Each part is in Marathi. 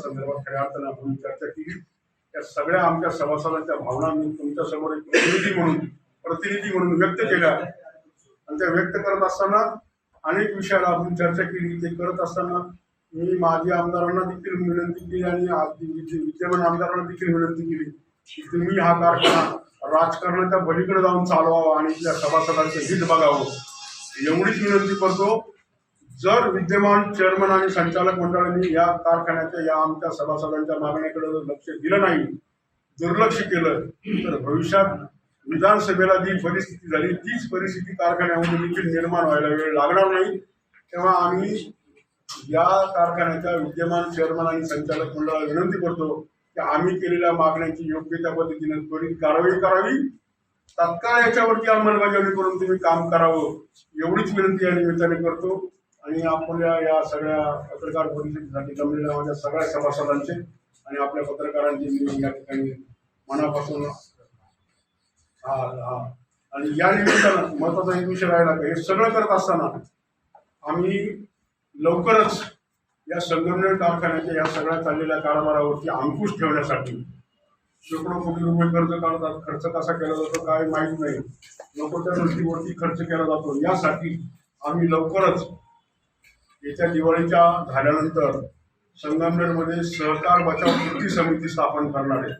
संदर्भात खऱ्या अर्थानं आपण चर्चा केली. त्या सगळ्या आमच्या सभासदांच्या भावना मी तुमच्यासमोर एक प्रतिनिधी म्हणून प्रतिनिधी म्हणून व्यक्त केल्या. आणि त्या व्यक्त करत असताना अनेक विषयाला आपण चर्चा केली. ते करत असताना मी माजी आमदारांना देखील विनंती केली आणि विद्यमान आमदारांना देखील विनंती केली की तुम्ही हा कारखाना राजकारणाच्या बळीकडे जाऊन चालवावा आणि इथल्या सभासदांचं हित बघावं. एवढीच विनंती करतो. जर विद्यमान चेअरमन आणि संचालक मंडळांनी या कारखान्याच्या या आमच्या सभासदांच्या मागण्याकडे जर लक्ष दिलं नाही दुर्लक्ष केलं तर भविष्यात विधानसभेला जी परिस्थिती झाली तीच परिस्थिती कारखान्यामध्ये देखील निर्माण व्हायला वेळ लागणार नाही. तेव्हा आम्ही या कारखान्याच्या विद्यमान चेअरमन आणि संचालक मंडळाला विनंती करतो की आम्ही केलेल्या मागण्यांची योग्य त्या पद्धतीने त्वरित कारवाई करावी. तात्काळ याच्यावरती अंमलबजावणी करून तुम्ही काम करावं एवढीच विनंती या निमित्ताने करतो. आणि आपल्या या सगळ्या पत्रकार परिषदेसाठी जमलेल्या माझ्या सगळ्या सभासदांचे आणि आपल्या पत्रकारांचे मी या ठिकाणी मनापासून हा हा. आणि या निमित्तानं महत्त्वाचा एक विषय राहिला का हे सगळं करत असताना आम्ही लवकरच या संगमनेर कारखान्याच्या या सगळ्या चाललेल्या कारभारावरती अंकुश ठेवण्यासाठी शेकडो कोटी रुपये खर्च काढतात खर्च कसा केला जातो काय माहीत नाही. लोकांच्या दृष्टीवरती खर्च केला जातो. यासाठी आम्ही लवकरच येत्या दिवाळीच्या झाल्यानंतर संगमनेरमध्ये सहकार बचाव कृती समिती स्थापन करणार आहे.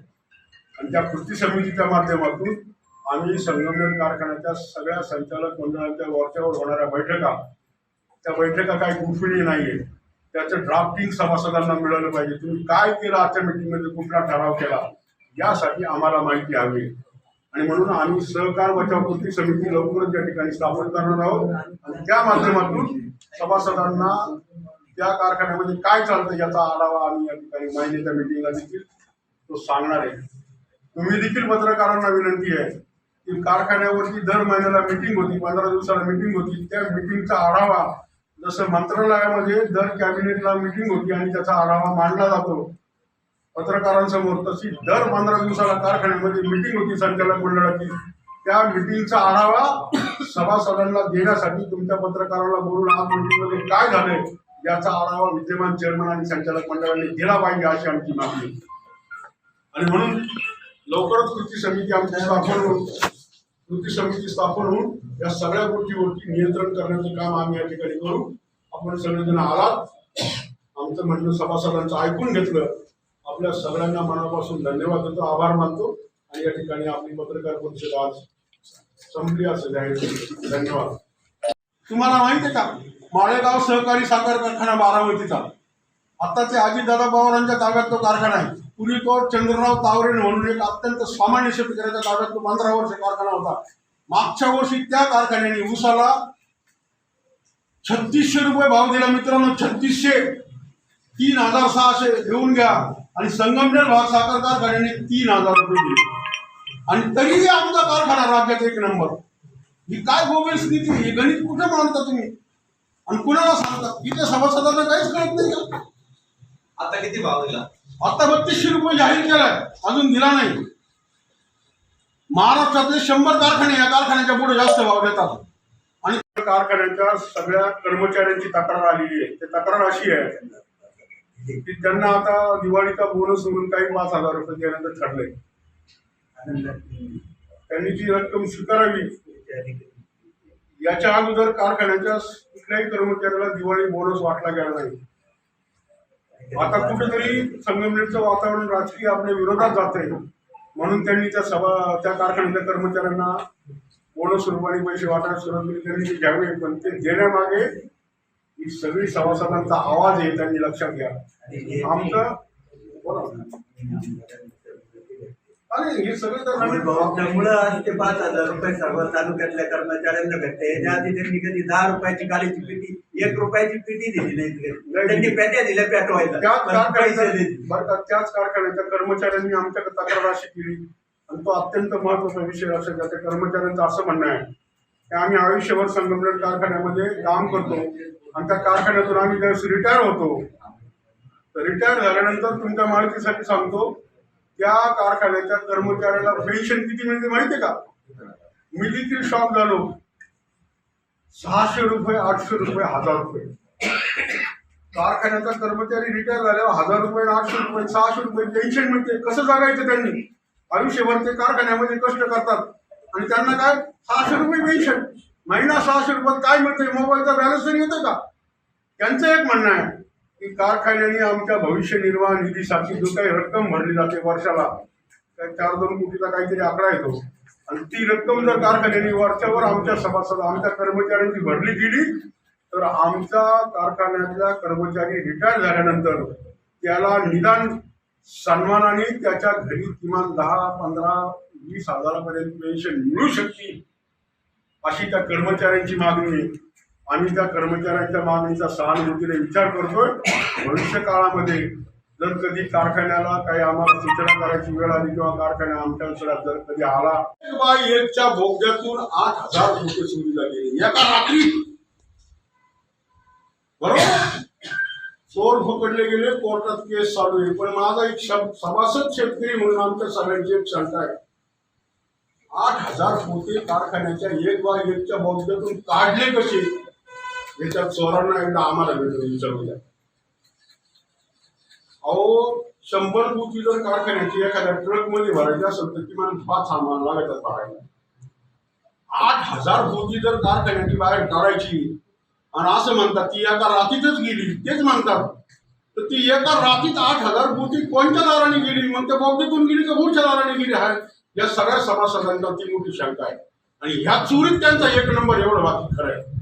आणि त्या कृती समितीच्या माध्यमातून आम्ही संगमनेर कारखान्याच्या सगळ्या संचालक मंडळाच्या वरच्यावर होणाऱ्या बैठका त्या बैठका काही गुफिणी नाहीये. त्याचं ड्राफ्टिंग सभासदांना मिळालं पाहिजे. तुम्ही काय केलं आजच्या मीटिंगमध्ये कुठला ठराव केला? यासाठी आम्हाला माहिती हवी. आणि म्हणून आम्ही सहकार बचाव कृती समिती लवकरच या ठिकाणी स्थापन करणार आहोत. आणि त्या माध्यमातून सभासदांना त्या कारखान्यामध्ये काय चालतं याचा आढावा आम्ही या ठिकाणी महिन्याच्या मिटिंगला देखील तो सांगणार आहे. तुम्ही देखील पत्रकारांना विनंती आहे की कारखान्यावरती दर महिन्याला मिटिंग होती पंधरा दिवसाला मिटिंग होती त्या मिटिंगचा आढावा जसं मंत्रालयामध्ये दर कॅबिनेटला मिटिंग होती आणि त्याचा आढावा मांडला जातो पत्रकारांसमोर तशी दर पंधरा दिवसाला कारखान्यामध्ये मिटिंग होती संचालक मंडळाची त्या मिटिंगचा आढावा सभासदांना देण्यासाठी तुमच्या पत्रकाराला बोलून आज मिटिंगमध्ये काय झालंय याचा आढावा विद्यमान चेअरमन आणि संचालक मंडळाने दिला पाहिजे अशी आमची मागणी आणि म्हणून लवकरच कृती समिती आमची स्थापन होऊन कृती समिती स्थापन होऊन या सगळ्या गोष्टीवरती नियंत्रण करण्याचं काम आम्ही या ठिकाणी करू. आपण सगळेजण आलात. आमचं म्हणणं सभासदांचं ऐकून घेतलं. आपल्या सगळ्यांना मनापासून धन्यवाद देतो आभार मानतो. आणि या ठिकाणी आपली पत्रकार परिषद आज संपली असं जाहीर धन्यवाद. तुम्हाला माहिती आहे का? माळेगाव सहकारी साखर कारखाना बारामतीचा. आताचे अजितदादा पवारांच्या ताब्यात तो कारखाना आहे. पूर्वी तो चंद्रराव तावरे म्हणून एक अत्यंत सामान्य शेतकऱ्याच्या ताब्यात तो पंधरा वर्ष कारखाना होता. मागच्या वर्षी त्या कारखान्याने उसाला छत्तीसशे रुपये भाव दिला. मित्रांनो छत्तीसशे. तीन हजार सहाशे घेऊन घ्या. आणि संगमनेर भाग साखर कारखान्याने तीन हजार रुपये दिले. आणि तरीही आमचा कारखाना राज्यात एक नंबर. ही काय गोबेल स्थिती? हे गणित कुठे मानता तुम्ही? आणि कुणाला सांगता? इथे सभासदांना काहीच कळत नाही का? आता किती भाव दिला? आता बत्तीसशे रुपये जाहीर केलाय. अजून दिला नाही. महाराष्ट्रातले शंभर कारखाने या कारखान्याच्या पुढे जास्त भाव देतात. आणि कारखान्याच्या सगळ्या कर्मचाऱ्यांची तक्रार आलेली आहे. ती तक्रार अशी आहे की त्यांना आता दिवाळीचा बोनस म्हणून काही पाच हजार रुपये देण्याचं ठरलंय. त्यांनी ती रक्कम स्वीकारावी याच्या अगोदर कारखान्याच्या कुठल्याही कर्मचाऱ्याला दिवाळी बोनस वाटला गेला नाही. आता कुठेतरी संगमनेरचं वातावरण राजकीय आपल्या विरोधात जात आहे म्हणून त्यांनी त्या सभा त्या कारखान्याच्या कर्मचाऱ्यांना बोनस रुपाने पैसे वाटायला सुरुवात केली. त्यांनी ते घ्यावे पण ते देण्यामागे ही सगळी सभासदांचा आवाज आहे त्यांनी लक्षात घ्या. आमचं बोला. अरे हे सगळे तर त्यामुळं आज ते पाच हजार रुपये सर्व तालुक्यातल्या कर्मचाऱ्यांना भेटते याच्या आधी त्यांनी कधी दहा रुपयाची गाडीची पेटी एक रुपयाची पेटी दिली नाही तिकडे. त्यांनी पेट्या दिल्या पेटवायला. त्याच पण पैसे कारखान्याच्या दिले. बरं का, त्याच कारखान्याच्या कर्मचाऱ्यांनी आमच्याकडे तक्रार अशी केली. आणि तो अत्यंत महत्त्वाचा विषय असेल त्या कर्मचाऱ्यांचं असं म्हणणं आहे. की आम्ही आयुष्यभर संगमनेर कारखान्यामध्ये काम करतो. आणि त्या कारखान्यातून आम्ही ज्यावेळेस रिटायर होतो तर रिटायर झाल्यानंतर तुमच्या माहितीसाठी सांगतो त्या कारखान्याच्या कर्मचाऱ्याला पेन्शन किती मिळते माहितीये का? मी शॉप शॉक झालो सहाशे रुपये आठशे रुपये हजार रुपये. कारखान्याचा कर्मचारी रिटायर झाल्यावर हजार रुपये आठशे रुपये सहाशे रुपये पेन्शन मिळते. कसं जगायचं त्यांनी? आयुष्यभर ते कारखान्यामध्ये कष्ट करतात. आणि त्यांना काय? सहाशे रुपये पेन्शन. महिना सहाशे रुपयात काय मिळते मोबाईलचा बॅलन्स तरी येतो का? त्यांचं एक म्हणणं आहे. की कारखान्याने आमच्या भविष्य निर्वाह निधीसाठी जो काही रक्कम भरली जाते वर्षाला काही चार दोन कोटीचा काहीतरी आकडा येतो. आणि ती रक्कम जर कारखान्याने वर्षावर आमच्या सभासद आमच्या कर्मचाऱ्यांची भरली गेली तर आमच्या कारखान्यातल्या कर्मचारी रिटायर झाल्यानंतर त्याला निदान सन्मानाने त्याच्या घरी किमान दहा पंधरा वीस हजारापर्यंत पेन्शन मिळू शकते अशी त्या कर्मचाऱ्यांची मागणी आहे. आम्ही त्या कर्मचाऱ्यांच्या मागणीचा सहानुभूतीने विचार करतोय. भविष्य काळामध्ये जर कधी कारखान्याला काही आम्हाला सूचना करायची वेळ आली किंवा कारखाना आमच्या अंतरात जर कधी आला बाय एकच्या भोग्यातून आठ हजार रुपये चोरीला गेले. एका रात्री. बरोबर? चोर पकडले गेले कोर्टात केस चालू आहे. पण माझा एक शब्द सभासद शेतकरी म्हणून आमच्या सगळ्यांची एक शंका आहे. आठ हजार पोते कारखान्याच्या एक बाय एकच्या बोगद्यातून काढले कसे? याच्या चोरांना एकदा आम्हाला भेटून विचारू द्या अहो शंभर पोती जर कारखान्याची एखाद्या ट्रकमध्ये भरायची असेल तर किमान पाच सामान लागायचं भरायला. आठ हजार पोती जर कारखान्याची बाहेर काढायची आणि असं म्हणतात ती एका रात्रीतच गेली तेच म्हणतात. तर ती एका रात्रीत आठ हजार पोती कोणत्या दाराने गेली? मग त्या बोगद्यातून गेली का कोणच्या दाराने गेली? आहे या सगळ्या सभासदांचा ती मोठी शंका आहे. आणि ह्या चोरीत त्यांचा एक नंबर एवढं बाकी खरं आहे.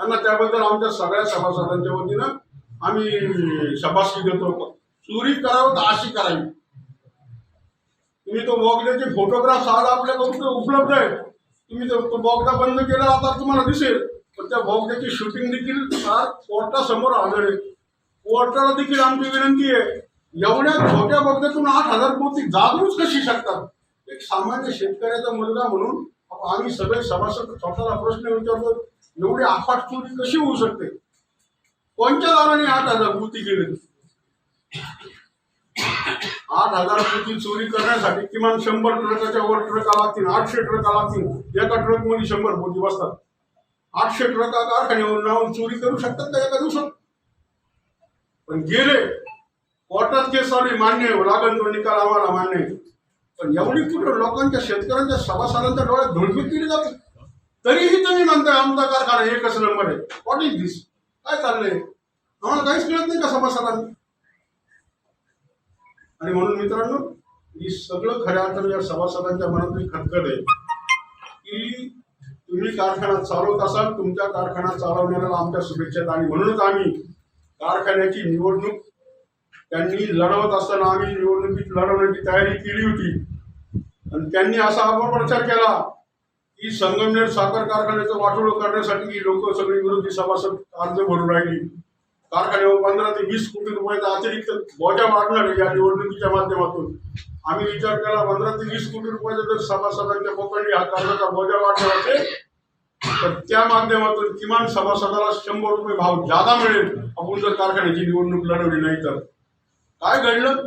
त्यांना त्याबद्दल आमच्या सगळ्या सभासदांच्या वतीनं आम्ही शबासकी देतो. चोरी करावं तर अशी करावी. तुम्ही तो बोगद्याचे फोटोग्राफ आज आपल्याकडून उपलब्ध आहे. तुम्ही तो तो बोगदा बंद केला आता तुम्हाला दिसेल. पण त्या बोगद्याची शूटिंग देखील कोर्टासमोर आढळेल कोर्टाला देखील आमची विनंती आहे. एवढ्या छोट्या बोगद्यातून आठ हजार पोती जागरूच कशी शकतात? एक सामान्य शेतकऱ्याचा मुलगा म्हणून आम्ही सगळे सभासद स्वतःला प्रश्न विचारतो. एवढी आफाट चोरी कशी होऊ शकते? कोणत्या दाराने आठ हजार पोती केली? आठ हजार पोती चोरी करण्यासाठी किमान शंभर ट्रकाच्या वर ट्रका लागतील आठशे ट्रका लागतील. एका ट्रकमध्ये शंभर पोती बसतात. आठशे ट्रका कारखान्यावर लावून चोरी करू शकतात का एका दिवसात? पण गेले. कोर्टात केस चालू मान्य लागण तो निकाल आम्हाला मान्य पण एवढी कुठं लोकांच्या शेतकऱ्यांच्या सभासदांच्या डोळ्यात धुळफीत केली जाते? तरीही तुम्ही म्हणताय आमचा कारखाना एकच नंबर आहे? व्हॉट इज दिस काय चाललंय? आम्हाला काहीच मिळत नाही का सभासदांना आणि म्हणून मित्रांनो ही सगळं खऱ्या तर या सभासदांच्या मनातली खतखत आहे की तुम्ही कारखाना चालवत असाल तुमच्या कारखाना चालवण्याला आमच्या शुभेच्छा आणि म्हणूनच आम्ही कारखान्याची निवडणूक त्यांनी लढवत असताना आम्ही निवडणुकीत लढवण्याची तयारी केली होती. आणि त्यांनी असा अपप्रचार केला. की संगमनेर साखर कारखान्याचं वाटोळं करण्यासाठी ही लोक सगळी विरोधी सभासद अर्ज भरून राहिली. कारखान्यावर पंधरा ते वीस कोटी रुपयाचा अतिरिक्त बोजा वाढणार या निवडणुकीच्या माध्यमातून. आम्ही विचार केला पंधरा ते वीस कोटी रुपयाचा जर सभासदांच्या पकडली हा कर्जाचा बोजा वाढणार असेल तर त्या माध्यमातून किमान सभासदाला शंभर रुपये भाव जादा मिळेल आपण जर कारखान्याची निवडणूक लढवली नाही तर. काय घडलं?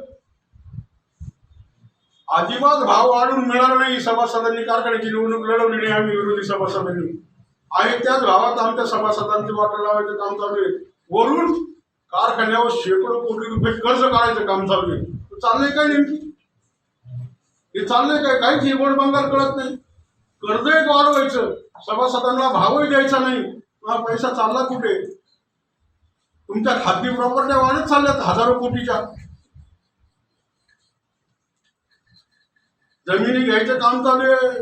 अजिबात भाव वाढून मिळणार नाही सभासदांनी कारखान्याची निवडणूक लढवली नाही आम्ही विरोधी सभासदांनी. आहे त्याच भावात आमच्या सभासदांची वाटा लावायचं काम चालू आहे. वरून कारखान्यावर शेकडो कोटी रुपये कर्ज काढायचं काम चालू आहे. तर चाललंय काय नेमकी? हे चाललंय काय? काहीच हिवड बंगाल कळत नाही. कर्ज एक वाढवायचं. सभासदांना भावही द्यायचा नाही. हा पैसा चालला कुठे? तुमच्या खाजगी प्रॉपर्ट्या वाढत चालल्यात हजारो कोटीच्या. जमिनी घ्यायचं काम चालू आहे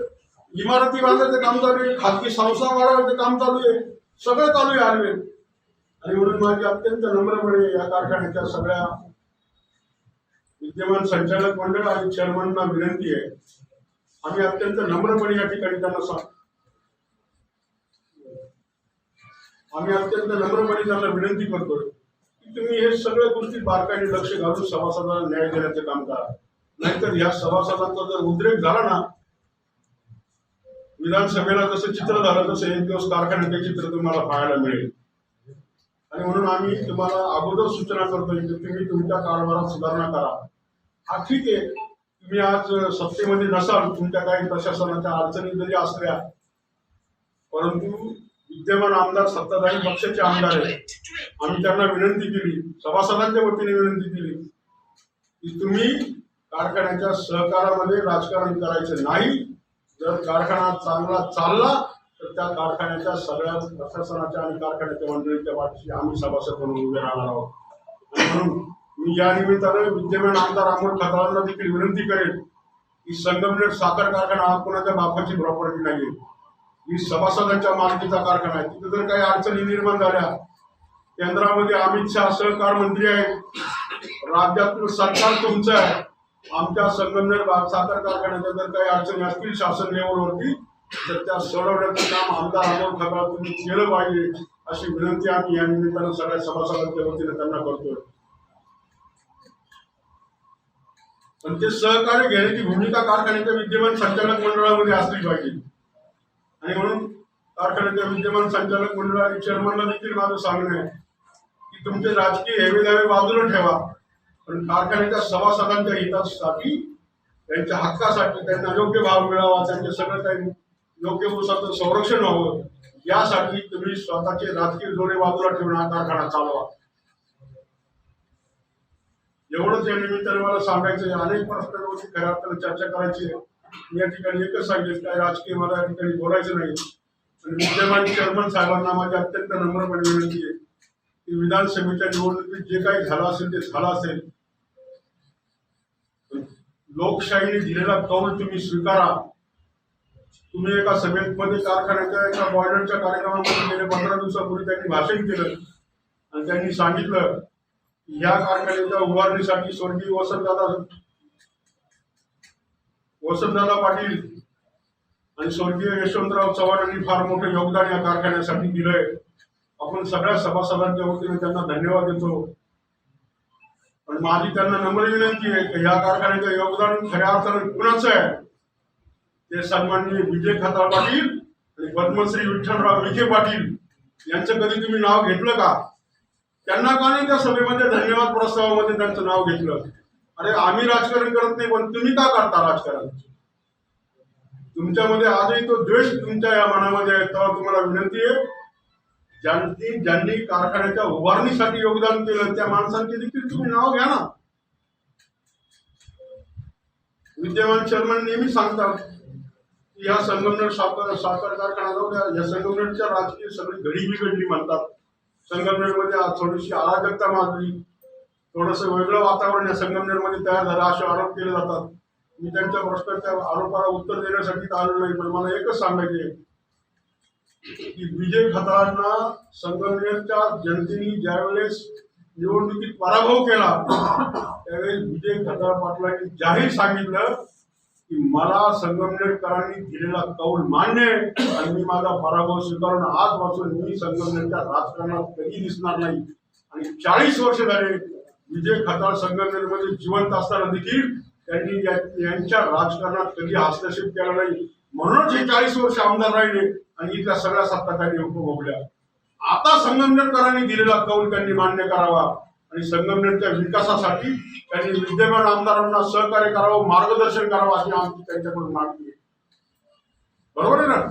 इमारती बांधायचं काम चालू आहे खाजगी संस्था वाढवायचं काम चालू आहे सगळं चालू आहे आरवेल आणि म्हणून माझी अत्यंत नम्रपणे या कारखान्याच्या सगळ्या विद्यमान संचालक मंडळ आणि चेअरमनना विनंती आहे. आम्ही अत्यंत नम्रपणे या ठिकाणी त्यांना सांग आम्ही अत्यंत नम्रपणे त्यांना विनंती करतोय की तुम्ही हे सगळ्या गोष्टी बारकाईने लक्ष घालून सभासदांना न्याय देण्याचं काम करा. नाहीतर या सभासदांचा जर उद्रेक झाला ना विधानसभेला जसं चित्र झालं तसं एक दिवस कारखान्याचे चित्र तुम्हाला पाहायला मिळेल. आणि म्हणून आम्ही तुम्हाला अगोदर सूचना करतोय की तुम्ही तुमच्या कारभारात सुधारणा करा. हा ठीक आहे. तुम्ही आज सत्तेमध्ये नसाल तुमच्या काही प्रशासनाच्या अडचणी जरी असल्या परंतु विद्यमान आमदार सत्ताधारी पक्षाचे आमदार आहेत. आम्ही त्यांना विनंती केली सभासदांच्या वतीने विनंती केली की तुम्ही कारखान्याच्या सहकारामध्ये राजकारण करायचं नाही. जर कारखाना चांगला चालला तर त्या कारखान्याच्या सगळ्या प्रशासनाच्या आणि कारखान्याच्या मंडळीच्या पाठीशी आम्ही सभासद म्हणून उभे राहणार आहोत. आणि म्हणून मी या निमित्तानं विद्यमान आमदार अमोल खताळांना देखील विनंती करेन की संगमनेर साखर कारखाना हा कोणाच्या बापाची प्रॉपर्टी नाही ही सभासदांच्या मालकीचा कारखाना आहे. तिथे जर काही अडचणी निर्माण झाल्या केंद्रामध्ये अमित शहा सहकार मंत्री आहेत राज्यातलं सरकार तुमचं आहे आमच्या संगमनेर भाग साखर कारखान्याच्या जर काही अडचणी असतील शासन लेवलवरती तर त्या सोडवण्याचं काम आमदार अमोल खबर तुम्ही केलं पाहिजे अशी विनंती आम्ही या निमित्तानं सगळ्या सभासदांच्या वतीने त्यांना करतोय. पण ते सहकार्य घेण्याची भूमिका कारखान्याच्या विद्यमान संचालक मंडळामध्ये असली पाहिजे. आणि म्हणून कारखान्याच्या विद्यमान संचालक मंडळ आणि चेअरमनला देखील माझं सांगणं आहे की तुमचे राजकीय हेवेदावे बाजूला ठेवा. पण कारखान्याच्या सभासदांच्या हितासाठी त्यांच्या हक्कासाठी त्यांना योग्य भाव मिळावा त्यांचे सगळं काही योग्य पुरुषाचं संरक्षण व्हावं यासाठी तुम्ही स्वतःचे राजकीय जोडे बाजूला ठेवून हा कारखाना चालवा. एवढंच या निमित्ताने मला सांगायचं अनेक प्रश्नांवरती खऱ्या अर्थानं चर्चा करायची मी या ठिकाणी एकच सांगेल काय राजकीय मला या ठिकाणी बोलायचं नाही. आणि विद्यमान चेअरमन साहेबांना माझी अत्यंत नम्रपणे विनंती आहे की विधानसभेच्या निवडणुकीत जे काही झालं असेल ते झालं असेल. लोकशाहीने दिलेला कौल तुम्ही स्वीकारा. तुम्ही एका सभेमध्ये कारखान्याच्या एका बॉयलरच्या कार्यक्रमामध्ये गेले पंधरा दिवसापूर्वी त्यांनी भाषण केलं. आणि त्यांनी सांगितलं या कारखान्याच्या उभारणीसाठी स्वर्गीय वसंतदादा वसंतदादा पाटील आणि स्वर्गीय यशवंतराव चव्हाण यांनी फार मोठं योगदान या कारखान्यासाठी दिलंय. आपण सगळ्या सभासदांच्या वतीने त्यांना धन्यवाद देतो. पण माझी त्यांना नम्र विनंती आहे की या कारखान्याचं योगदान खऱ्या अर्थानं कुणाचं आहे. ते सन्माननीय विजय खताळ पाटील आणि पद्मश्री विठ्ठलराव विखे पाटील यांचं कधी तुम्ही नाव घेतलं का? त्यांना का नाही त्या सभेमध्ये धन्यवाद प्रस्तावामध्ये त्यांचं नाव घेतलं? अरे आम्ही राजकारण करत नाही पण तुम्ही का करता राजकारण? तुमच्यामध्ये आजही तो द्वेष तुमच्या या मनामध्ये आहे तेव्हा तुम्हाला विनंती आहे ज्यांनी ज्यांनी कारखान्याच्या उभारणीसाठी योगदान केलं त्या माणसांचे देखील तुम्ही नाव घ्या ना. विद्यमान चेअरमन नेहमी सांगतात की या संगमनेर साखर साखर कारखाना जाऊ द्या. या संगमनेरच्या राजकीय सगळी घडी बिघडली म्हणतात. संगमनेरमध्ये आज थोडीशी अराजकता माजली. थोडस वेगळं वातावरण या संगमनेरमध्ये तयार झालं असे आरोप केले जातात. मी त्यांच्या प्रश्नाच्या आरोपाला उत्तर देण्यासाठी तर आलो नाही पण मला एकच सांगायचे आहे. की विजय खताळांना संगमनेरच्या जनतेने ज्यावेळेस निवडणुकीत पराभव केला त्यावेळेस विजय खताळ पाटलांनी जाहीर सांगितलं की मला संगमनेरकरांनी दिलेला कौल मान्य आहे आणि मी माझा पराभव स्वीकारून आजपासून मी संगमनेरच्या राजकारणात कधी दिसणार नाही. आणि चाळीस वर्ष झाले विजय खताळ संगमनेरमध्ये जिवंत असताना देखील त्यांनी यांच्या राजकारणात कधी हस्तक्षेप केला नाही. म्हणूनच हे चाळीस वर्ष आमदार राहिले आणि इथल्या सगळ्या सत्ता त्यांनी उपभोगल्या. आता संगमनेरकरांनी दिलेला कौल त्यांनी मान्य करावा आणि संगमनेरच्या विकासासाठी त्यांनी विद्यमान आमदारांना सहकार्य करावं मार्गदर्शन करावं अशी आमची त्यांच्याकडून मागणी आहे. बरोबर आहे ना?